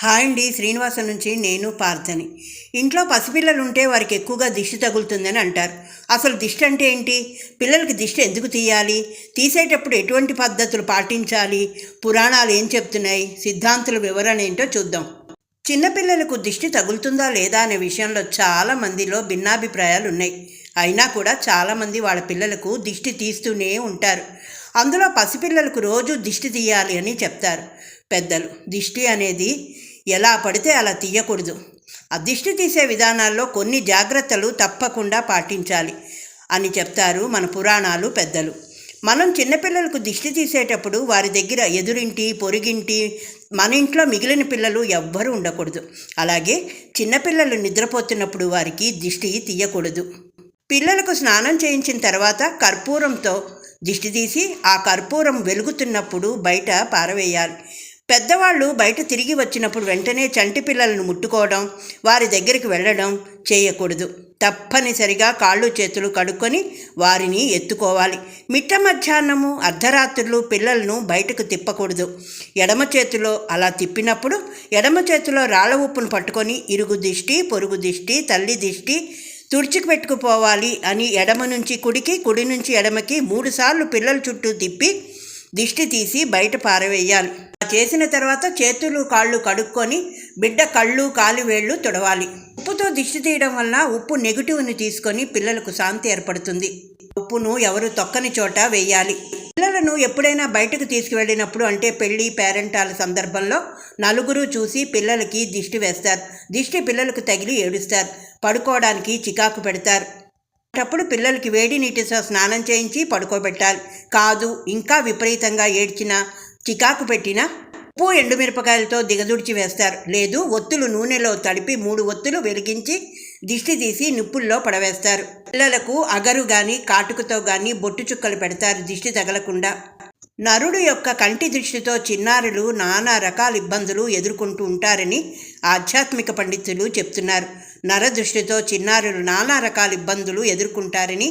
Hi అండి శ్రీనివాసం నుంచి నేను పార్థని. ఇంట్లో పసిపిల్లలు ఉంటే వారికి ఎక్కువగా దిష్టి తగులుతుందని అంటారు. అసలు దిష్టి అంటే ఏంటి? పిల్లలకి దిష్టి ఎందుకు తీయాలి? తీసేటప్పుడు ఎటువంటి పద్ధతులు పాటించాలి? పురాణాలు ఏం చెప్తున్నాయి? సిద్ధాంతుల వివరణ ఏంటో చూద్దాం. చిన్నపిల్లలకు దిష్టి తగులుతుందా లేదా అనే విషయంలో చాలా మందిలో భిన్నాభిప్రాయాలు ఉన్నాయి అయినా కూడా చాలామంది వాళ్ళ పిల్లలకు దిష్టి తీస్తూనే ఉంటారు. అందులో పసిపిల్లలకు రోజు దిష్టి తీయాలి అని చెప్తారు. పెద్దలు దిష్టి అనేది ఎలా పడితే అలా తీయకూడదు. ఆ దిష్టి తీసే విధానాల్లో కొన్ని జాగ్రత్తలు తప్పకుండా పాటించాలి అని చెప్తారు మన పురాణాలు పెద్దలు. మనం చిన్నపిల్లలకు దిష్టి తీసేటప్పుడు వారి దగ్గర ఎదురింటి పొరిగింటి మన ఇంట్లో మిగిలిన పిల్లలు ఎవ్వరూ ఉండకూడదు. అలాగే చిన్నపిల్లలు నిద్రపోతున్నప్పుడు వారికి దిష్టి తీయకూడదు. పిల్లలకు స్నానం చేయించిన తర్వాత కర్పూరంతో దిష్టి తీసి ఆ కర్పూరం వెలుగుతున్నప్పుడు బయట పారవేయాలి. పెద్దవాళ్ళు బయట తిరిగి వచ్చినప్పుడు వెంటనే చంటి పిల్లలను ముట్టుకోవడం వారి దగ్గరికి వెళ్ళడం చేయకూడదు. తప్పనిసరిగా కాళ్ళు చేతులు కడుక్కొని వారిని ఎత్తుకోవాలి. మిట్ట మధ్యాహ్నము అర్ధరాత్రులు పిల్లలను బయటకు తిప్పకూడదు. ఎడమ చేతిలో అలా తిప్పినప్పుడు ఎడమ చేతిలో రాళ్ళ ఉప్పును పట్టుకొని ఇరుగు దిష్టి పొరుగు దిష్టి తల్లి దిష్టి తుడిచికి పెట్టుకుపోవాలి అని ఎడమ నుంచి కుడికి కుడి నుంచి ఎడమకి మూడుసార్లు పిల్లల చుట్టూ తిప్పి దిష్టి తీసి బయట పారవేయాలి. చేసిన తర్వాత చేతులు కాళ్ళు కడుక్కొని బిడ్డ కళ్ళు కాలు వేళ్ళు తుడవాలి. ఉప్పుతో దిష్టి తీయడం వల్ల ఉప్పు నెగిటివ్ని తీసుకొని పిల్లలకు శాంతి ఏర్పడుతుంది. ఉప్పును ఎవరు తొక్కని చోట వేయాలి. పిల్లలను ఎప్పుడైనా బయటకు తీసుకువెళ్ళినప్పుడు అంటే పెళ్ళి పేరెంటాల సందర్భంలో నలుగురు చూసి పిల్లలకి దిష్టి వేస్తారు. దిష్టి పిల్లలకు తగిలి ఏడుస్తారు. పడుకోవడానికి చికాకు పెడతారు. అప్పుడు పిల్లలకి వేడి నీటితో స్నానం చేయించి పడుకోబెట్టాలి. కాదు ఇంకా విపరీతంగా ఏడ్చినా చికాకు పెట్టినా ఉప్పు ఎండుమిరపకాయలతో దిగదుడిచి వేస్తారు. లేదు ఒత్తులు నూనెలో తడిపి మూడు ఒత్తులు వెలిగించి దిష్టి తీసి నిప్పుల్లో పడవేస్తారు. పిల్లలకు అగరు కానీ కాటుకతో కానీ బొట్టు చుక్కలు పెడతారు దిష్టి తగలకుండా. నరుడు యొక్క కంటి దృష్టితో చిన్నారులు నానా రకాల ఇబ్బందులు ఎదుర్కొంటూ ఉంటారని ఆధ్యాత్మిక పండితులు చెప్తున్నారు. నర దృష్టితో చిన్నారులు నానా రకాల ఇబ్బందులు ఎదుర్కొంటారని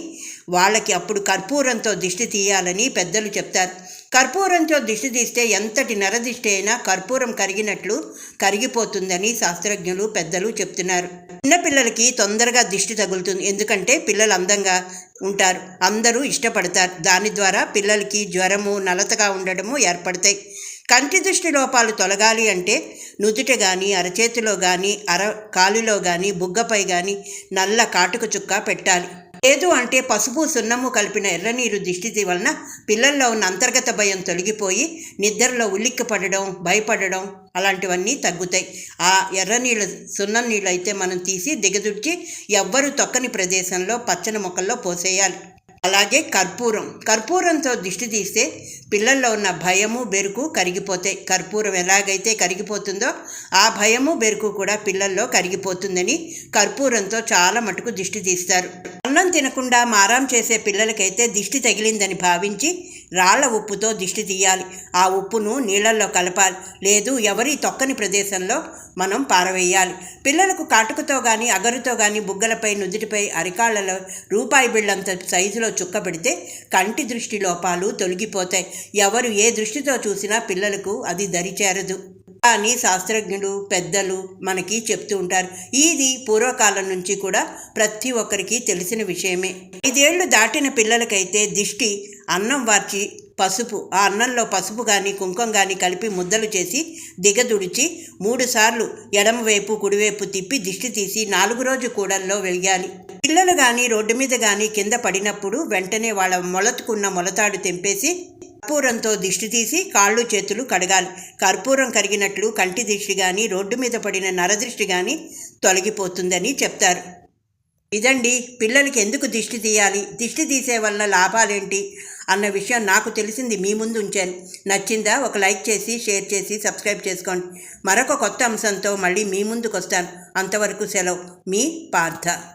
వాళ్ళకి అప్పుడు కర్పూరంతో దిష్టి తీయాలని పెద్దలు చెప్తారు. కర్పూరంతో దిష్టి తీస్తే ఎంతటి నరదిష్టి అయినా కర్పూరం కరిగినట్లు కరిగిపోతుందని శాస్త్రజ్ఞులు పెద్దలు చెప్తున్నారు. చిన్నపిల్లలకి తొందరగా దిష్టి తగులుతుంది. ఎందుకంటే పిల్లలు అందంగా ఉంటారు. అందరూ ఇష్టపడతారు. దాని ద్వారా పిల్లలకి జ్వరము నలతగా ఉండడము ఏర్పడతాయి. కంటి దృష్టి లోపాలు తొలగాలి అంటే నుదుట కానీ అరచేతిలో కానీ అర కాలులో కానీ బుగ్గపై కానీ నల్ల కాటుక చుక్క పెట్టాలి. లేదు అంటే పసుపు సున్నము కలిపిన ఎర్రనీరు దిష్టి వలన పిల్లల్లో ఉన్న అంతర్గత భయం తొలగిపోయి నిద్రలో ఉలిక్కిపడడం భయపడడం అలాంటివన్నీ తగ్గుతాయి. ఆ ఎర్రనీళ్ళు సున్నం నీళ్ళు అయితే మనం తీసి దిగదుర్చి ఎవ్వరు తొక్కని ప్రదేశంలో పచ్చని మొక్కల్లో పోసేయాలి. అలాగే కర్పూరం. కర్పూరంతో దిష్టి తీస్తే పిల్లల్లో ఉన్న భయము బెరుకు కరిగిపోతాయి. కర్పూరం ఎలాగైతే కరిగిపోతుందో ఆ భయము బెరుకు కూడా పిల్లల్లో కరిగిపోతుందని కర్పూరంతో చాలా మటుకు దిష్టి తీస్తారు. అన్నం తినకుండా మారాం చేసే పిల్లలకైతే దిష్టి తగిలిందని భావించి రాళ్ళ ఉప్పుతో దిష్టి తీయాలి. ఆ ఉప్పును నీళ్ళల్లో కలపాలి. లేదు ఎవరి తొక్కని ప్రదేశంలో మనం పారవేయాలి. పిల్లలకు కాటుకతో కానీ అగరుతో కానీ బుగ్గలపై నుదుటిపై అరికాళ్ళలో రూపాయి బిళ్ళంత సైజులో చుక్క పెడితే కంటి దృష్టి లోపాలు తొలగిపోతాయి. ఎవరు ఏ దృష్టితో చూసినా పిల్లలకు అది దరిచేరదు. అని శాస్త్రజ్ఞులు పెద్దలు మనకి చెప్తూ ఉంటారు. ఇది పూర్వకాలం నుంచి కూడా ప్రతి ఒక్కరికి తెలిసిన విషయమే. ఐదేళ్ళు దాటిన పిల్లలకైతే దిష్టి అన్నం వార్చి పసుపు ఆ అన్నంలో పసుపు కానీ కుంకుమ కానీ కలిపి ముద్దలు చేసి దిగదుడిచి మూడుసార్లు ఎడమవైపు కుడివైపు తిప్పి దిష్టి తీసి నాలుగు రోజు కూడల్లో వెలిగాలి. పిల్లలు కానీ రోడ్డు మీద కానీ కింద పడినప్పుడు వెంటనే వాళ్ళ మొలతుకున్న మొలతాడు తెంపేసి కర్పూరంతో దిష్టి తీసి కాళ్ళు చేతులు కడగాలి. కర్పూరం కరిగినట్లు కంటి దిష్టి కానీ రోడ్డు మీద పడిన నరదృష్టి కానీ తొలగిపోతుందని చెప్తారు. ఇదండి పిల్లలకి ఎందుకు దిష్టి తీయాలి? దిష్టి తీసే వల్ల లాభాలేంటి? అన్న విషయం నాకు తెలిసింది మీ ముందు ఉంచాను. నచ్చిందా? ఒక లైక్ చేసి షేర్ చేసి సబ్స్క్రైబ్ చేసుకోండి. మరొక కొత్త అంశంతో మళ్ళీ మీ ముందుకు వస్తాను అంతవరకు సెలవు. మీ పార్థ.